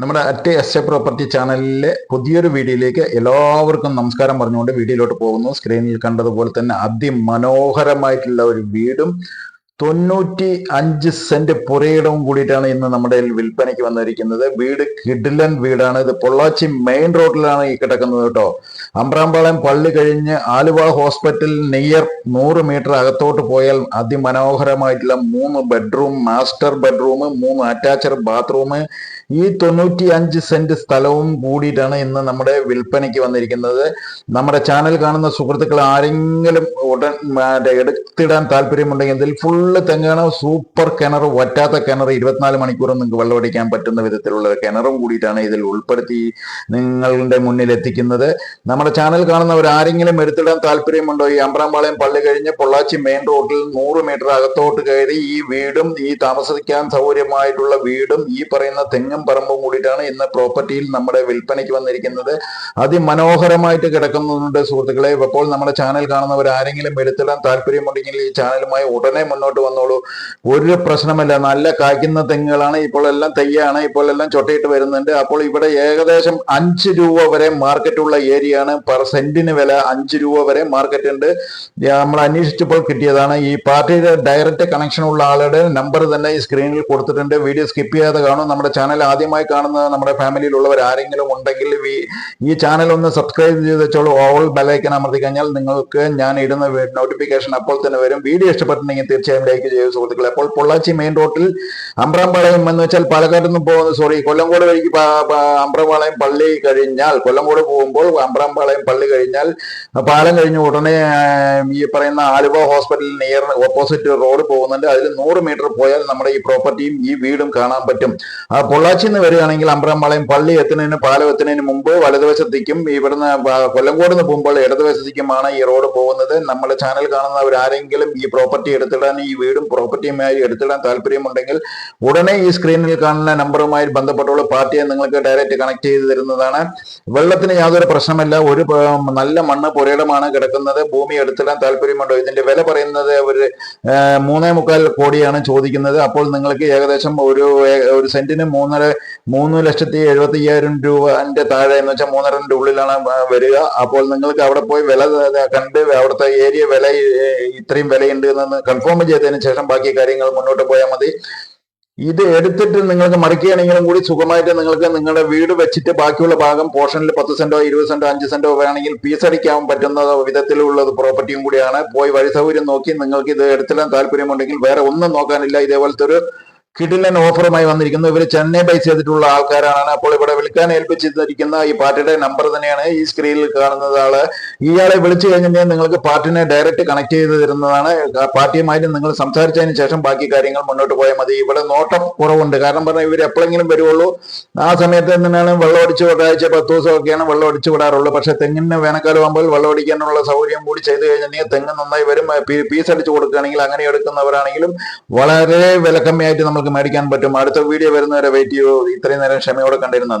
നമ്മുടെ at S A property ചാനലിലെ പുതിയൊരു വീഡിയോയിലേക്ക് എല്ലാവർക്കും നമസ്കാരം പറഞ്ഞുകൊണ്ട് വീഡിയോയിലോട്ട് പോകുന്നു. സ്ക്രീനിൽ കണ്ടതുപോലെ തന്നെ അതിമനോഹരമായിട്ടുള്ള ഒരു വീടും തൊണ്ണൂറ്റി അഞ്ച് സെന്റ് പുരയിടവും കൂടിയിട്ടാണ് ഇന്ന് നമ്മുടെ വിൽപ്പനയ്ക്ക് വന്നിരിക്കുന്നത്. വീട് കിഡിലൻ വീടാണ്. ഇത് പൊള്ളാച്ചി മെയിൻ റോഡിലാണ് ഈ കിടക്കുന്നത് കേട്ടോ. അമ്പ്രാമ്പാളയം പള്ളി കഴിഞ്ഞ് ആലുവ ഹോസ്പിറ്റൽ നിയർ നൂറ് മീറ്റർ അകത്തോട്ട് പോയാൽ അതിമനോഹരമായിട്ടുള്ള മൂന്ന് ബെഡ്റൂം മാസ്റ്റർ ബെഡ്റൂം മൂന്ന് അറ്റാച്ച്ഡ് ബാത്റൂം ഈ തൊണ്ണൂറ്റി അഞ്ച് സെന്റ് സ്ഥലവും കൂടിയിട്ടാണ് ഇന്ന് നമ്മുടെ വിൽപ്പനയ്ക്ക് വന്നിരിക്കുന്നത്. നമ്മുടെ ചാനൽ കാണുന്ന സുഹൃത്തുക്കൾ ആരെങ്കിലും ഉടൻ എടുത്തിടാൻ താല്പര്യമുണ്ടെങ്കിൽ ഇതിൽ ഫുള്ള് തെങ്ങാണ് സൂപ്പർ കിണർ വറ്റാത്ത കിണർ ഇരുപത്തിനാല് മണിക്കൂറും നിങ്ങൾക്ക് വെള്ളമടിക്കാൻ പറ്റുന്ന വിധത്തിലുള്ള കിണറും കൂടിയിട്ടാണ് ഇതിൽ ഉൾപ്പെടുത്തി നിങ്ങളുടെ മുന്നിൽ എത്തിക്കുന്നത്. നമ്മുടെ ചാനൽ കാണുന്നവർ ആരെങ്കിലും എടുത്തിടാൻ താല്പര്യമുണ്ടോ? ഈ അമ്പ്രാമ്പാളയം പള്ളി കഴിഞ്ഞ് പൊള്ളാച്ചി മെയിൻ റോഡിൽ നൂറ് മീറ്റർ അകത്തോട്ട് കയറി ഈ വീടും ഈ താമസിക്കാൻ സൗകര്യമായിട്ടുള്ള വീടും ഈ പറയുന്ന തെങ്ങും പറമ്പും കൂടിയിട്ടാണ് ഇന്ന് പ്രോപ്പർട്ടിയിൽ നമ്മുടെ വിൽപ്പനയ്ക്ക് വന്നിരിക്കുന്നത്. അതിമനോഹരമായിട്ട് കിടക്കുന്നുണ്ട് സുഹൃത്തുക്കളെ. ഇപ്പോൾ നമ്മുടെ ചാനൽ കാണുന്നവർ ആരെങ്കിലും എടുത്തിടാൻ താല്പര്യമുണ്ടെങ്കിൽ ഈ ചാനലുമായി ഉടനെ മുന്നോട്ട് വന്നോളൂ. ഒരു പ്രശ്നമല്ല. നല്ല കായ്ക്കുന്ന തെങ്ങുകളാണ് ഇപ്പോൾ എല്ലാം തെയ്യാണ്. ഇപ്പോൾ എല്ലാം ചൊട്ടയിട്ട് വരുന്നുണ്ട്. അപ്പോൾ ഇവിടെ ഏകദേശം അഞ്ച് രൂപ വരെ മാർക്കറ്റുള്ള ഏരിയ ആണ് പെർ സെന്റിന് വില അഞ്ച് രൂപ വരെ മാർക്കറ്റ് ഉണ്ട് നമ്മൾ അന്വേഷിച്ചപ്പോൾ കിട്ടിയതാണ്. ഈ പാർട്ടിയുടെ ഡയറക്റ്റ് കണക്ഷൻ ഉള്ള ആളുടെ നമ്പർ തന്നെ ഈ സ്ക്രീനിൽ കൊടുത്തിട്ടുണ്ട്. വീഡിയോ സ്കിപ്പ് ചെയ്യാതെ കാണും. നമ്മുടെ ചാനൽ ആദ്യമായി കാണുന്ന നമ്മുടെ ഫാമിലിയിലുള്ളവർ ആരെങ്കിലും ഉണ്ടെങ്കിൽ ഈ- ചാനൽ ഒന്ന് സബ്സ്ക്രൈബ് ചെയ്ത് വെച്ചോളൂ. ഓൾ ബെലൈക്കൻ അമർത്തി കഴിഞ്ഞാൽ നിങ്ങൾക്ക് ഞാൻ ഇടുന്ന നോട്ടിഫിക്കേഷൻ അപ്പോൾ തന്നെ വരും. വീഡിയോ ഇഷ്ടപ്പെട്ടിട്ടുണ്ടെങ്കിൽ തീർച്ചയായും ലൈക്ക് ചെയ്യുക സുഹൃത്തുക്കളെ. അപ്പോൾ പൊള്ളാച്ചി മെയിൻ റോഡിൽ അമ്പ്രാമ്പാളയം എന്ന് വെച്ചാൽ പാലക്കാട് നിന്ന് പോകുന്ന സോറി കൊല്ലംകോട് വഴിക്ക് അമ്പ്രാമ്പാളയം പള്ളി കഴിഞ്ഞാൽ കൊല്ലംകോട് പോകുമ്പോൾ അമ്പ്രാമ്പാളയം പള്ളി കഴിഞ്ഞാൽ പാലം കഴിഞ്ഞ ഉടനെ ഈ പറയുന്ന Aluva hospital near opposite road പോകുന്നുണ്ട്. അതിൽ നൂറ് മീറ്റർ പോയാൽ നമ്മുടെ ഈ പ്രോപ്പർട്ടിയും ഈ വീടും കാണാൻ പറ്റും. ആ പൊള്ളാച്ചി നിന്ന് വരികയാണെങ്കിൽ അമ്പ്രമ്പാളയം പള്ളി എത്തുന്നതിന് പാലം എത്തുന്നതിന് മുമ്പ് വലതുവശത്തേക്കും ഇവിടുന്ന് കൊല്ലംകോട് നിന്ന് പോകുമ്പോൾ ഇടതുവശത്തേക്കുമാണ് ഈ റോഡ് പോകുന്നത്. നമ്മുടെ ചാനൽ കാണുന്നവർ ആരെങ്കിലും ഈ പ്രോപ്പർട്ടി എടുത്തിടാൻ ഈ വീടും പ്രോപ്പർട്ടിയുമായി എടുത്തിടാൻ താല്പര്യമുണ്ടെങ്കിൽ ഉടനെ ഈ സ്ക്രീനിൽ കാണുന്ന നമ്പറുമായി ബന്ധപ്പെട്ടുള്ള പാർട്ടിയെ നിങ്ങൾക്ക് ഡയറക്റ്റ് കണക്ട് ചെയ്ത് തരുന്നതാണ്. വെള്ളത്തിന് യാതൊരു പ്രശ്നമില്ല. ഒരു നല്ല മണ്ണ് പുരയിടമാണ് കിടക്കുന്നത്. ഭൂമി എടുത്തിടാൻ താല്പര്യമുണ്ടോ? ഇതിന്റെ വില പറയുന്നത് ഒരു മൂന്നേ മുക്കാൽ കോടിയാണ് ചോദിക്കുന്നത്. അപ്പോൾ നിങ്ങൾക്ക് ഏകദേശം ഒരു ഒരു സെന്റിന് മൂന്നര മൂന്ന് ലക്ഷത്തി എഴുപത്തി അയ്യായിരം രൂപന്റെ താഴെ എന്ന് വെച്ചാൽ മൂന്നരന്റെ ഉള്ളിലാണ് വരിക. അപ്പോൾ നിങ്ങൾക്ക് അവിടെ പോയി വില കണ്ട് അവിടുത്തെ ഏരിയ വില ഇത്രയും വിലയുണ്ട് എന്ന് കൺഫേം ചെയ്തതിന് ശേഷം ബാക്കി കാര്യങ്ങൾ മുന്നോട്ട് പോയാൽ മതി. ഇത് എടുത്തിട്ട് നിങ്ങൾക്ക് മറിക്കുകയാണെങ്കിലും കൂടി സുഖമായിട്ട് നിങ്ങൾക്ക് നിങ്ങളുടെ വീട് വെച്ചിട്ട് ബാക്കിയുള്ള ഭാഗം പോർഷനിൽ പത്ത് സെന്റോ ഇരുപത് സെന്റോ അഞ്ച് സെന്റോ വേണമെങ്കിൽ പീസ് അടിക്കാൻ പറ്റുന്ന വിധത്തിലുള്ള പ്രോപ്പർട്ടിയും കൂടിയാണ്. പോയി വഴി സൗകര്യം നോക്കി നിങ്ങൾക്ക് ഇത് എടുത്തിടാൻ താല്പര്യമുണ്ടെങ്കിൽ വേറെ ഒന്നും നോക്കാനില്ല. ഇതേപോലത്തെ ഒരു കിടിലൻ ഓഫറുമായി വന്നിരിക്കുന്നു. ഇവർ ചെന്നൈ ബൈസ് ചെയ്തിട്ടുള്ള ആൾക്കാരാണ്. അപ്പോൾ ഇവിടെ വിളിക്കാൻ ഏൽപ്പിച്ചിരിക്കുന്ന ഈ പാർട്ടിയുടെ നമ്പർ തന്നെയാണ് ഈ സ്ക്രീനിൽ കാണുന്നത് ആൾ. ഇയാളെ വിളിച്ചു കഴിഞ്ഞാൽ നിങ്ങൾക്ക് പാർട്ടിനെ ഡയറക്റ്റ് കണക്ട് ചെയ്ത് തരുന്നതാണ്. പാർട്ടിയുമായിട്ട് നിങ്ങൾ സംസാരിച്ചതിന് ശേഷം ബാക്കി കാര്യങ്ങൾ മുന്നോട്ട് പോയാൽ മതി. ഇവിടെ നോട്ടം കുറവുണ്ട്. കാരണം പറഞ്ഞാൽ ഇവർ എപ്പോഴെങ്കിലും വരുവുള്ളൂ. ആ സമയത്ത് തന്നെയാണ് വെള്ളം അടിച്ചു ഒരാഴ്ച പത്ത് ദിവസമൊക്കെയാണ് വെള്ളം അടിച്ചു വിടാറുള്ളൂ. പക്ഷെ തെങ്ങിന് വേനൽക്കാലം ആകുമ്പോൾ വെള്ളം അടിക്കാനുള്ള സൗകര്യം കൂടി ചെയ്ത് കഴിഞ്ഞാൽ തെങ്ങ് നന്നായി വരും. പീസ് അടിച്ച് കൊടുക്കുകയാണെങ്കിൽ അങ്ങനെ എടുക്കുന്നവരാണെങ്കിലും വളരെ വിലക്കമ്മിയായിട്ട് നമുക്ക് മേടിക്കാൻ പറ്റും. അടുത്ത വീഡിയോ വരുന്നവരെ വെയിറ്റ് ചെയ്യോ. ഇത്രയും നേരം ക്ഷമയോടെ കണ്ടിരുന്നു